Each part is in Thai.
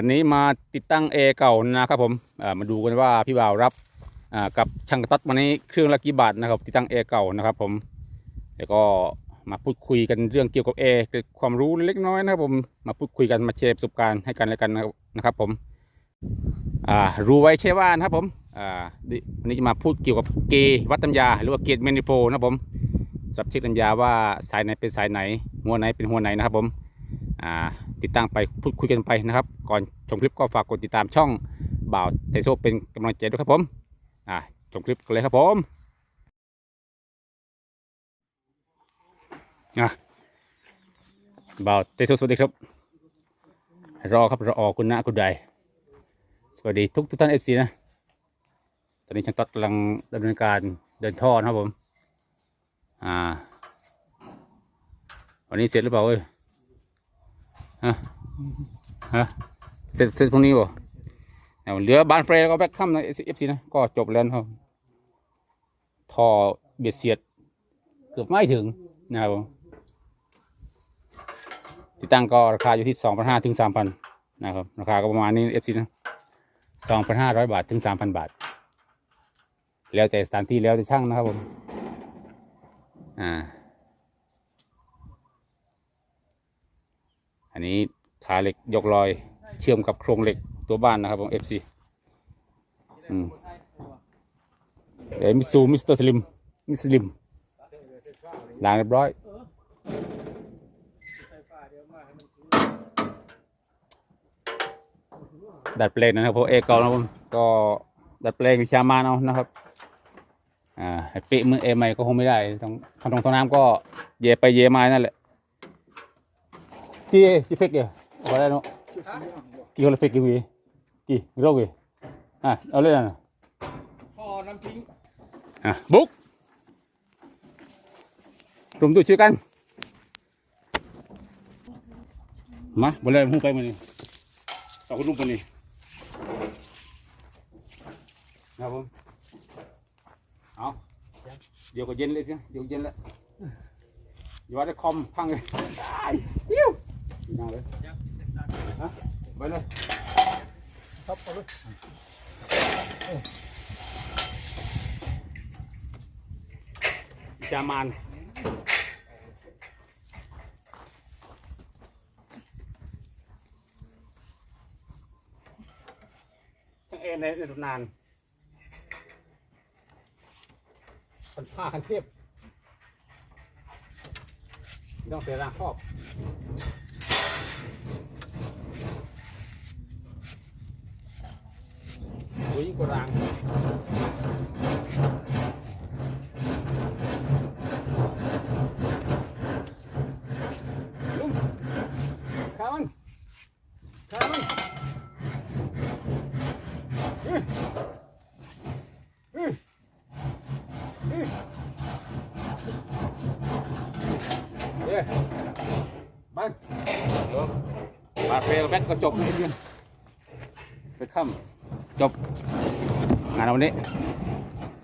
วันนี้มาติดตั้งเอเก่านะครับผมมาดูกันว่าพี่บ่าวรับกับช่างต๊อดวันนี้เครื่องละกี่บาทนะครับ ติดตั้งเอเก่านะครับผมแล้วก็มาพูดคุยกันเรื่องเกี่ยวกับเอความรู้เล็กน้อยนะครับผมมาพูดคุยกันมาแชร์ประสบการณ์ให้กันและกันนะครับผมรู้ไว้ใช่ว่านะครับผมอ่าวันนี้จะมาพูดเกี่ยวกับเกวัดตัญญาหรือว่าเกตเมนิโฟนะครับผมสับเช็คตัญญาว่าสายไหนเป็นสายไหนหัวไหนเป็นหัวไหนนะครับผมอ่า ติดตั้งไปพูดคุยกันไปนะครับ ก่อนชมคลิปก็ฝากกดติดตามช่องบ่าวไทโซเป็นกำลังใจด้วยครับผมอ่าชมคลิปกันเลยครับผมอะบ่าวไทโซสวัสดีครับ รอครับรออคุณนะคุณใดสวัสดีทุกทุกท่านเอฟซีนะตอนนี้ช่างตัดกำลังดำเนินการเดินท่อนะครับผม อ่า วันนี้เสร็จหรือเปล่าเอ้ย ฮะฮะเสร็จเสร็จตรงนี้บ่เอาเหลือบานเฟรแล้วก็แบ็คคัมนะเอฟซีนะก็จบแล้วนครับท่อเบียดเสียด เกือบไม่ถึงนะครับผมติดตั้งก็ราคาอยู่ที่สองพันห้าถึงสามพันนะครับ ราคาก็ประมาณนี้เอฟซีนะสองพันห้าร้อยบาทถึงสามพันบาท แล้วแต่สถานที่แล้วแต่ช่างนะครับผม อ่า อันนี้ขาเหล็กยกลอย เชื่อมกับโครงเหล็กตัวบ้านนะครับผม FC อืมเอ้มิซูมิสเตอร์สลิมมิสลิมล้างเรียบร้อยดัดแปลงนะครับผมเอกเก่านะครับผมก็ดัดแปลงวิชามาเอานะครับอ่าเป๊ะมือเอใหม่ก็คงไม่ได้ต้องทำตรงท่อน้ำก็เยไปเยมานั่นแหละ กี่กี่เฟกเนี่ยเอได้เนาะกี่คนละเฟกกี่วีกี่โรควีอะเอาเลยนะพอน้ำทิ้งอะบุกรวมตัวช่วยกันมาบนเลยมุ่งไปมันนี่สองคนลุกมันนี่นะครับผมเอาเดี๋ยวก็เย็นเลยสิเดี๋ยวเย็นแล้วอย่าว่าจะคอมพังเลย ยิ้วนั่งเลยฮะไปเลยครับเอาเลยจามานช่างเอ็นในนตำนานคนผ้าคันเทพต้องเสียแรงครอบโอ้ยยิ่ง กว่ารางลุงขามันขามันเฮ้ยเฮ้ยเฮ้ยเฮ้ยบ้านบาดเฟลแบ็กก็จบนิดเดียวไปค่ำ จบงานวันนี้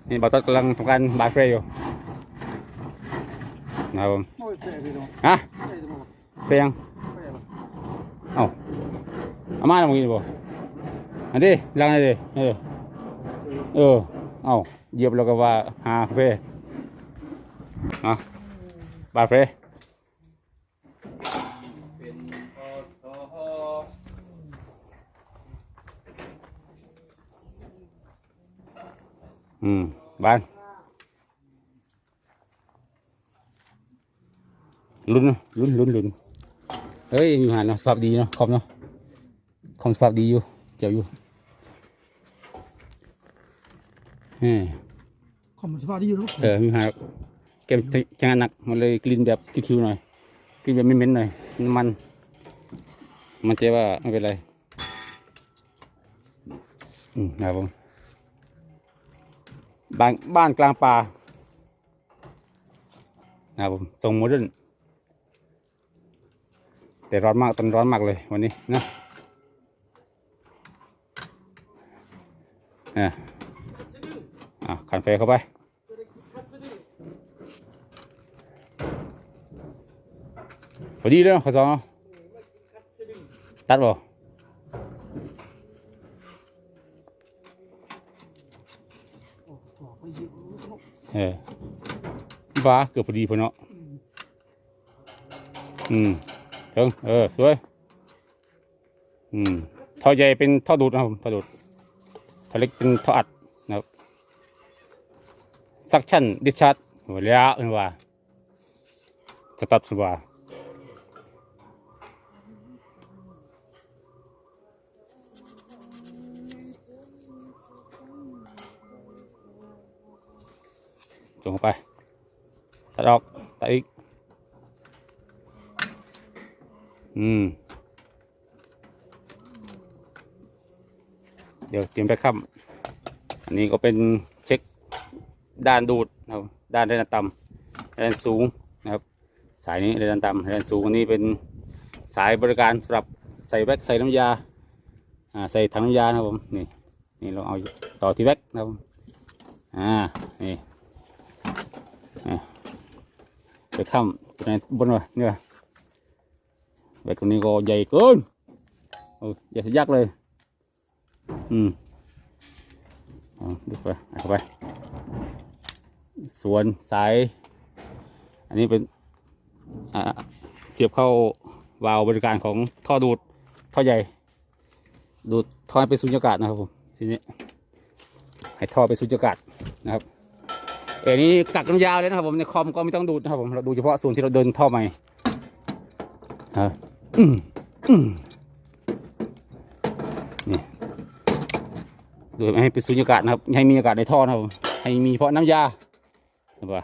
นี่บอตกำลังทำการบาดเฟลอยู่นะครับผมโอ้ยเสียพี่น้องฮะเสียจะบอกเฟียงเสียเอ้าเอามาแล้วมึงกินบ่อันนี้ล้างอันนี้เออเออเอ้าเหยียบแล้วก็ว่าหาเฟ่เนาะบาเฟ่เป็นพอทอ อืมบ้านลุ้นเนอะลุ้นลุ้นลุ้นเฮ้ยมีหาเนาะสภาพดีเนาะคอมเนาะคอมสภาพดีอยู่เจ๋วอยู่เฮ้ยคอมสภาพดีอยู่ลูกเออมีหาเกมจะงานหนักมันเลยกลิ่นแบบคิวๆหน่อยกลิ่นแบบเหม็นๆหน่อยน้ำมัน มันเจ๊ว่าไม่เป็นไร อืมนะครับผม บ้านบ้านกลางป่านะครับผมทรงโมเดิร์นแต่ร้อนมากตอนร้อนมากเลยวันนี้นะอะอะขันไฟเข้าไปพอดีเลยเนาะข้อสองตัดบ่ เออบ้าเกือบพอดีพอเนาะอืมถึงเออ สวย อืมท่อใหญ่เป็นท่อดูดนะครับท่อดูดท่อเล็กเป็นท่ออัดนะครับซักชั่นดิชาร์ดหัวเลี้ยเห็นว่าสตัดสว่า จงไป ตัดออก ตัดอีก อืม เดี๋ยวเตรียมไปค้ำอันนี้ก็เป็นเช็คด้านดูดนะครับ ด้านแรงต่ำแรงสูงนะครับ สายนี้แรงต่ำแรงสูงอันนี้เป็นสายบริการสำหรับใส่แว็กใส่น้ำยา อ่า ใส่ถังน้ำยานะครับผม นี่ นี่เราเอาต่อที่แว็กนะครับ อ่า นี่ ไปค้ำตัวไหนบนวะเนี่ยแว็กตัวนี้ก็ใหญ่เกินโอ้ยใหญ่สุดยักษ์เลย อืมเอดูไปเอาเข้าไปส่วนสาย อันนี้เป็นอ่าเสียบเข้าวาล์วบริการของท่อดูดท่อใหญ่ ดูดท่อให้เป็นสุญญากาศนะครับผมทีนี้ให้ท่อเป็นสุญญากาศนะครับ เอันนี้กักน้ำยาวเลยนะครับผมในคอมก็ไม่ต้องดูดนะครับผมเราดูเฉพาะส่วนที่เราเดินท่อใหม่อ่าอืมอืมโดยให้เป็นสุญญากาศนะครับ ให้มีอากาศในท่อนะครับให้มีเพราะน้ำยาหรือว่า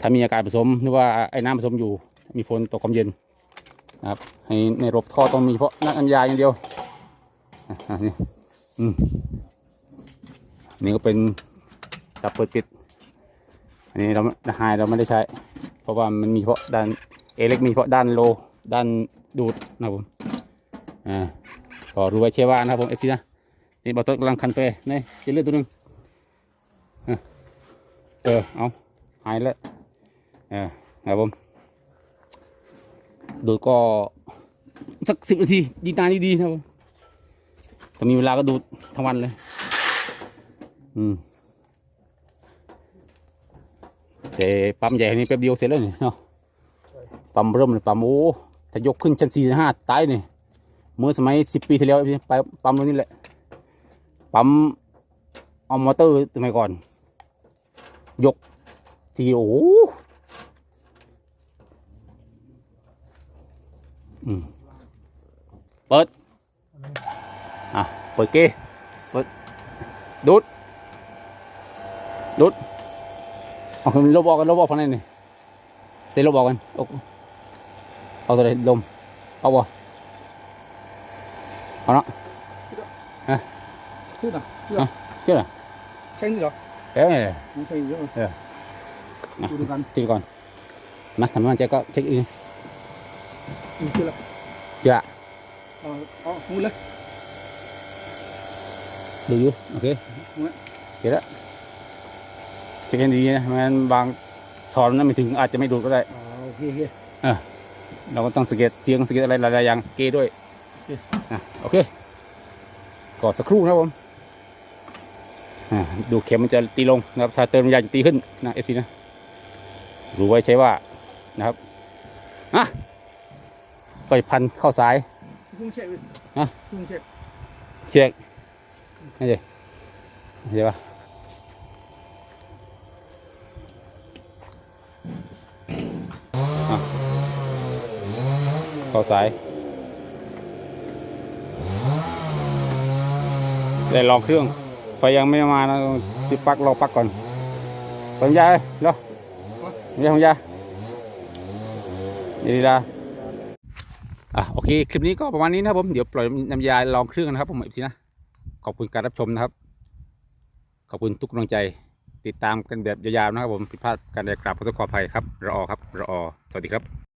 ถ้ามีอากาศผสมหรือว่าไอ้น้ำผสมอยู่ มีฝนตกความเย็นนะครับ ให้ในระบบท่อต้องมีเฉพาะน้ำยาอย่างเดียวอะอะนี่อืมนี่ก็เป็นจับเปิดปิด อันนี้เราไฮเราไม่ได้ใช้ เพราะว่ามันมีเพาะด้านเอเล็กมีเพาะด้านโลด้านดูดนะผมอ่าก็รู้ไว้เชื่อว่านะครับผมเอฟซีนะนี่บอตกำลังคันเฟนี่จะเลือดตัวหนึงอะเออเอาหายแล้วเออครับผมดูก็สักสิบนาทียิงนานดีๆนะครับผมถ้ามีเวลาก็ดูทั้งวันเลย อืม แต่ปั๊มใหญ่นี่แป๊บเดียวเสร็จแล้วนี่เนาะปั๊มเริ่มเลยปั๊มโอ้ถ้ายกขึ้นชั้นสี่ชั้นห้าตายนี่เมื่อสมัยสิบปีที่แล้วไปปั๊มตรงนี้แหละปั๊มเอามอเตอร์สมัยก่อน ยกทีโอ้เปิด อะ เปิดเกเปิดดูดดูด เอาขึ้นลบออกกันลบออกฝั่งนั้นนี่เสร็จลบออกกันเอาเอาตัวไหนลมเอาบ่เอาเนาะ Thế nào? À. chứ là Xanh gì đó? kéo này này Nó xanh gì đó? Ờ. Nè. Tôi được ăn. chị còn mà thằng nó chạy có check in Ừ, chưa là. dạ Ờ, ờ, mua lên. đủ chưa ok Đúng đấy. vậy đó check in ดี นะมันบางสอนนั้นไม่ถึงอาจจะไม่ดูดก็ได้ Ờ, ok, ok. เราก็ต้องสังเกตเสียงสังเกตอะไรหลายๆอย่างเกด้วยโอเคอะโอเคก็สักครู่นะครับผมอะดูเข็มมันจะตีลงนะครับถ้าเติมน้ำยาจะตีขึ้นนะเอฟซีนะรู้ไว้ใช้ว่านะครับอะก็พันเข้าสาย Không chạy. Hả? Không chạy. เช็คนี่สิเห็นปะอะ เข้าสาย ได้ลองเครื่อง ไฟยังไม่มานะสิปักรอปักก่อนปัญญาเอ้ยรอปัญญาปัญญาดีดาอะโอเค คลิปนี้ก็ประมาณนี้นะครับผม เดี๋ยวปล่อยน้ำยาลองเครื่องนะครับผมอีกทีนะ ขอบคุณการรับชมนะครับ ขอบคุณทุกกำลังใจ ติดตามกันแบบยาวๆนะครับผม ผิดพลาดการใดกราบขอโทษขออภัยครับรอครับรอสวัสดีครับ